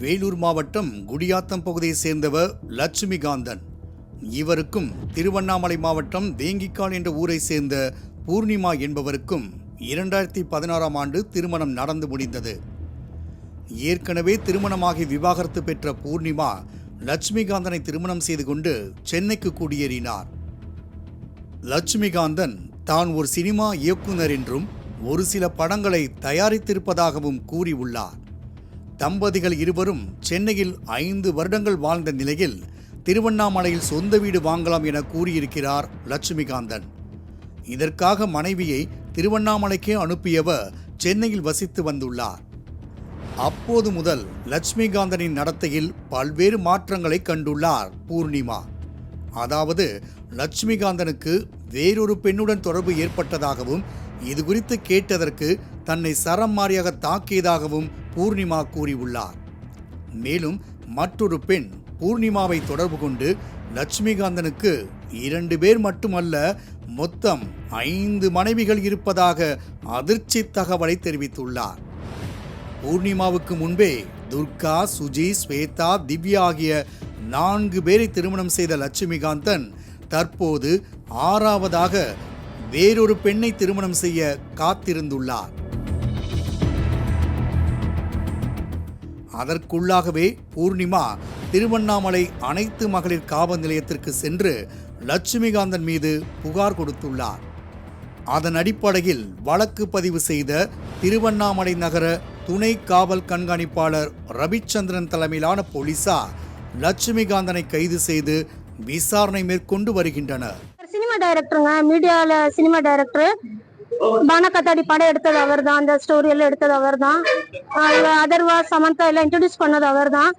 வேலூர் மாவட்டம் குடியாத்தம் பகுதியைச் சேர்ந்தவர் லட்சுமிகாந்தன். இவருக்கும் திருவண்ணாமலை மாவட்டம் வேங்கிக்கால் என்ற ஊரைச் சேர்ந்த பூர்ணிமா என்பவருக்கும் இரண்டாயிரத்தி பதினாறாம் ஆண்டு திருமணம் நடந்து முடிந்தது. ஏற்கனவே திருமணமாகி விவாகரத்து பெற்ற பூர்ணிமா லட்சுமிகாந்தனை திருமணம் செய்து கொண்டு சென்னைக்கு குடியேறினார். லட்சுமிகாந்தன் தான் ஒரு சினிமா இயக்குனர் என்றும் ஒரு சில படங்களை தயாரித்திருப்பதாகவும் கூறியுள்ளார். தம்பதிகள் இருவரும் சென்னையில் ஐந்து வருடங்கள் வாழ்ந்த நிலையில் திருவண்ணாமலையில் சொந்த வீடு வாங்கலாம் என கூறியிருக்கிறார் லட்சுமிகாந்தன். இதற்காக மனைவியை திருவண்ணாமலைக்கே அனுப்பியவர் சென்னையில் வசித்து வந்துள்ளார். அப்போது முதல் லட்சுமிகாந்தனின் நடத்தையில் பல்வேறு மாற்றங்களை கண்டுள்ளார் பூர்ணிமா. அதாவது லட்சுமிகாந்தனுக்கு வேறொரு பெண்ணுடன் தொடர்பு ஏற்பட்டதாகவும் இது குறித்து கேட்டதற்கு தன்னை சரம் மாறியாக தாக்கியதாகவும் பூர்ணிமா கூறியுள்ளார். மேலும் மற்றொரு பெண் பூர்ணிமாவை தொடர்பு கொண்டு லட்சுமிகாந்தனுக்கு இரண்டு பேர் மட்டுமல்ல மொத்தம் ஐந்து மனைவிகள் இருப்பதாக அதிர்ச்சி தகவலை தெரிவித்துள்ளார். பூர்ணிமாவுக்கு முன்பே துர்கா சுஜி ஸ்வேதா திவ்யா ஆகிய நான்கு பேரை திருமணம் செய்த லட்சுமிகாந்தன் தற்போது ஆறாவதாக வேறொரு பெண்ணை திருமணம் செய்ய காத்திருந்துள்ளார். அதற்குள்ளாகவே பூர்ணிமா திருவண்ணாமலை அனைத்து மகளிர் காவல் நிலையத்திற்கு சென்று லட்சுமிகாந்தன் மீது புகார் கொடுத்துள்ளார். அதன் அடிப்படையில் வழக்கு பதிவு செய்த திருவண்ணாமலை நகர துணை காவல் கண்காணிப்பாளர் ரவிச்சந்திரன் தலைமையிலான போலீசார் லட்சுமிகாந்தனை கைது செய்து விசாரணை மேற்கொண்டு வருகின்றனர். சினிமா டைரக்டருங்க மீடியால சினிமா டைரக்டர் பானகத்தாடி படம் எடுத்தது அவர் தான் அந்த ஸ்டோரி எல்லாம் எடுத்தது அவர் தான் அதர்வா சமந்தா எல்லாம் இன்ட்ரடியூஸ் பண்ணது அவர் தான்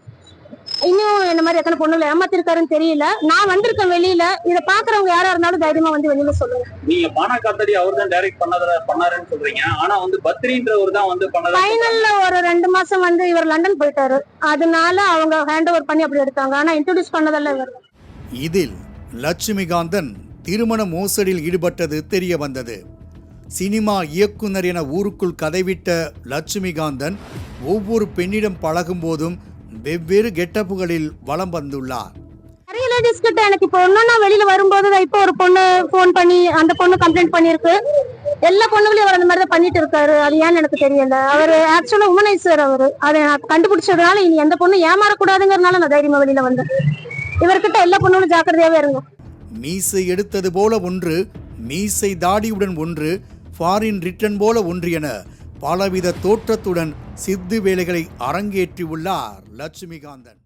இன்னும் என்ன மாதிரி எத்தனை பொண்ணுல ஏமாத்திருக்காருன்னு தெரியல. நான் வந்திருக்கேன் வெளியில. இதை பாக்குறவங்க யாரா இருந்தாலும் தைரியமா வந்து வெளியில சொல்லுங்க. நீங்க பானா காத்தாடி அவர் தான் டைரக்ட் பண்ணத பண்ணாருன்னு சொல்றீங்க. ஆனா வந்து பத்ரின்றவர் தான் வந்து பண்ணதா. ஃபைனல்ல ஒரு ரெண்டு மாசம் வந்து இவர் லண்டன் போயிட்டாரு. அதனால அவங்க ஹேண்ட் ஓவர் பண்ணி அப்படி எடுத்தாங்க. ஆனா இன்ட்ரடியூஸ் பண்ணதெல்லாம் இவர் தான். இதில் லட்சுமிகாந்தன் திருமண மோசடியில் ஈடுபட்டது தெரிய வந்தது. சினிமா இயக்குனர் என ஊருக்குள் கதைவிட்ட லட்சுமிகாந்தன் ஒவ்வொரு பெண்ணிடம் பழகும் போதும் வெவ்வேறு கெட்டப்புகளில் வலம் வந்துள்ளார். நிறைய லேடிஸ் கிட்ட எனக்கு இப்போ ஒன்னா வெளியில வரும்போது இப்போ ஒரு பொண்ணு ஃபோன் பண்ணி அந்த பொண்ணு கம்ப்ளைண்ட் பண்ணிருக்கு எல்லா பொண்ணுகளையும் அவர் அந்த மாதிரி தான் பண்ணிட்டு இருக்காரு. அது ஏன்னு எனக்கு தெரியல. அவர் ஆக்சுவலா உமனைசர் அவரு. அதை நான் கண்டுபிடிச்சதுனால இனி எந்த பொண்ணு ஏமாறக்கூடாதுங்கிறதுனால நான் தைரியமா வெளியில வந்தேன். இவர்கிட்ட எல்லா பொண்ணுகளும் ஜாக்கிரதையாவே இருங்க. மீசை எடுத்தது போல ஒன்று மீசை தாடியுடன் ஒன்று ஃபாரின் ரிட்டன் போல ஒன்று என பலவித தோற்றத்துடன் சித்து வேலைகளை அரங்கேற்றியுள்ளார் லட்சுமிகாந்தன்.